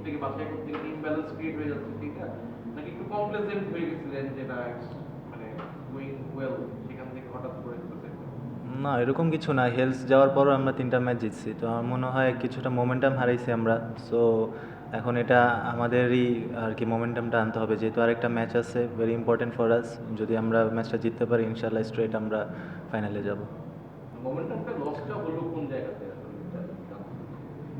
করতে গিয়ে বাছাই করতে গিয়ে ইমব্যালেন্স ক্রিয়েট হয়ে যাচ্ছে ঠিক আছে? নাকি একটু কমপ্লেসেন্ট হয়ে গেছিলেন যেটা মানে গোয়িং ওয়েল সেখান থেকে হঠাৎ করে? না এরকম কিছু না হেলস যাওয়ার পরও আমরা তিনটা ম্যাচ জিতছি তো আমার মনে হয় কিছুটা মোমেন্টাম হারাইছি আমরা সো এখন এটা আমাদেরই আর কি মোমেন্টামটা আনতে হবে যেহেতু আরেকটা ম্যাচ আছে ভেরি ইম্পর্টেন্ট ফর আস যদি আমরা ম্যাচটা জিততে পারি ইনশাল্লাহ স্ট্রেট আমরা ফাইনালে যাব। মোমেন্টামটা লসটা হলো কোন জায়গাতে?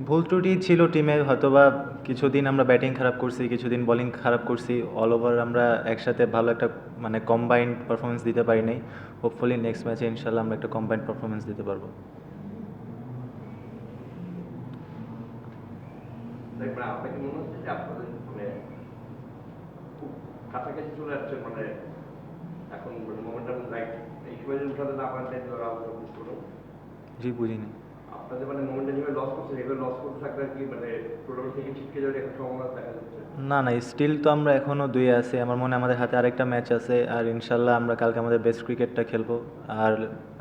ভুল ত্রুটি ছিল টিমে হয়তোবা কিছুদিন আমরা ব্যাটিং খারাপ করছি কিছুদিন বলিং খারাপ করছি অল ওভার আমরা একসাথে ভালো একটা মানে কম্বাইন্ড পারফরমেন্স দিতে পারি নাই। হোপফুলি নেক্সট ম্যাচে ইনশাল্লাহ আমরা একটা কম্বাইন্ড পারফরমেন্স দিতে পারব। মনে মানে খুব কাছাকাছি চলে আসছে এখন মোমেন্টাম রাইট এই সময় যদি উঠাতে না পারেন তাই ওরা আমাকে বুঝ করুন জি বুঝিনি। আপনাদের মানে লস করছে লস করতে থাকলে কি মানে টুর্নামেন্ট থেকে ছিটকে যাওয়ার একটা সম্ভাবনা দেখা যাচ্ছে। না না স্টিল তো আমরা এখনও দুই আছি। আমার মনে আমাদের হাতে আরেকটা ম্যাচ আছে আর ইনশাল্লাহ আমরা কালকে আমাদের বেস্ট ক্রিকেটটা খেলব। আর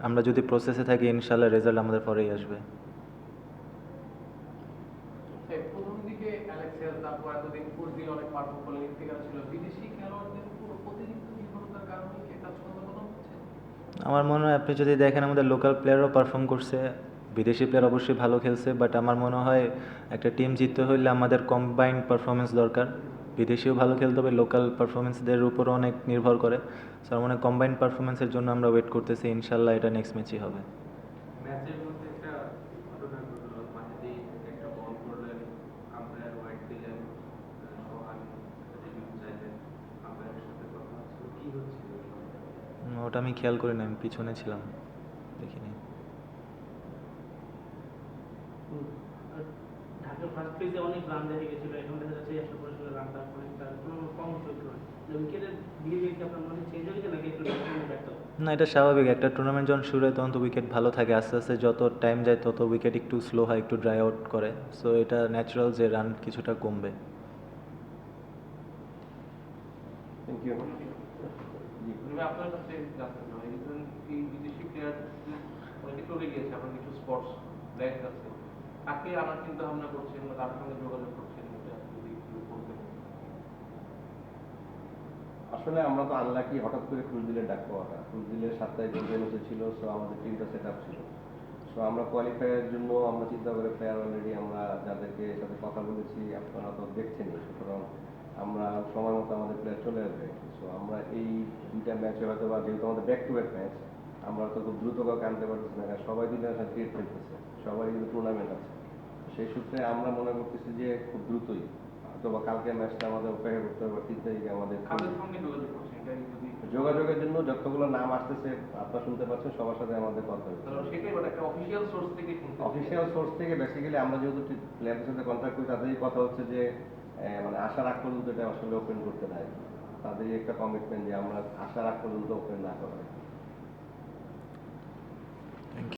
আমরা যদি প্রসেসে থাকি ইনশাল্লাহ রেজাল্ট আমাদের পরেই আসবে। প্রথম দিকে অ্যালেক্সিয়াস তারপর এতদিন ফুরজিল অনেক পারফর্ম করলেন ইন্তেকাল ছিল বিদেশি খেলোয়াড়দের অতিরিক্ত নির্ভরতার কারণে কি এটা আমার মনে হয় আপনি যদি দেখেন আমাদের লোকাল প্লেয়ারও পারফর্ম করছে। বিদেশি প্লেয়ার অবশ্যই ভালো খেলছে বাট আমার মনে হয় একটা টিম জিততে হইলে আমাদের কম্বাইন্ড পারফরমেন্স দরকার। বিদেশিও ভালো খেলতে হবে লোকাল পারফরমেন্সদের উপরও অনেক নির্ভর করে। সো আমার মনে হয় কম্বাইন্ড পারফরমেন্সের জন্য আমরা ওয়েট করতেছি ইনশাল্লাহ এটা নেক্সট ম্যাচই হবে। ওটা আমি খেয়াল করি না আমি পিছনে ছিলাম দেখিনি ঢাকার ফার্স্ট পেজে অনেক রান দেখা গেছিল এখন দেখা যাচ্ছে একশো পরিশ্রমের রানটা অনেকটা কোনো কম চলছিল উইকেটের বিহেভিয়ার কি আপনার মনে চেঞ্জ হয়েছে নাকি একটু ব্যর্থ? না এটা স্বাভাবিক। একটা টুর্নামেন্ট যখন শুরু হয় তখন তো উইকেট ভালো থাকে। আস্তে আস্তে যত টাইম যায় তত উইকেট একটু স্লো হয় একটু ড্রাই আউট করে। সো এটা ন্যাচারাল যে রান কিছুটা কমবে। থ্যাংক ইউ আপনার কাছে জানতে চাই এই ধরুন এই বিদেশি প্লেয়ার অনেকে চলে গিয়েছে আপনার কিছু স্পটস ব্যাংক আছে। কাকে আনার চিন্তা ভাবনা করছেন বা তার সঙ্গে যোগাযোগ করছেন আসলে আমরা তো আনলাকি হঠাৎ করে ক্রুজদিলের ডাক পাওয়াটা। ক্রুজদিলের সাপ্তাহিক ইভেন্ট ছিল সো আমাদের টিমটা সেট আপ ছিল। সো আমরা কোয়ালিফাইয়ের জন্য আমরা চিন্তা করে প্লেয়ার অলরেডি আমরা যাদেরকে সাথে কথা বলেছি, আপনারা তো দেখছেনই। সুতরাং আমরা সময় মতো আমাদের প্লেয়ার চলে আসবে। সো আমরা এই দুইটা ম্যাচে হয়তো বা যেহেতু আমাদের ব্যাক টু ব্যাক ম্যাচ আমরা তো খুব দ্রুত কাউকে আনতে পারতেছি না। সবাই দুই সাথে ক্রিকেট খেলতেছে। সবাই কিন্তু টুর্নামেন্ট আছে। সেই সূত্রে আমরা মনে করতেছি যে খুব দ্রুতই। অথবা কালকে ম্যাচটা আমাদের অপেক্ষা করতে হবে তিন তারিখে আমাদের যোগাযোগের জন্য যতগুলো নাম আসতেছে আপনারা শুনতে পাচ্ছেন সবার সাথে আমাদের কথা হচ্ছে। তাহলে সেটাই একটা অফিসিয়াল সোর্স থেকে বেসিক্যালি আমরা যেহেতু প্লেয়ারদের সাথে কন্ট্যাক্ট করি তাদেরই কথা হচ্ছে যে মানে আসার আগ পর্যন্ত এটা আসলে ওপেন করতে দেয়। তাদেরই একটা কমিটমেন্ট যে আমরা আসার আগ পর্যন্ত ওপেন না করা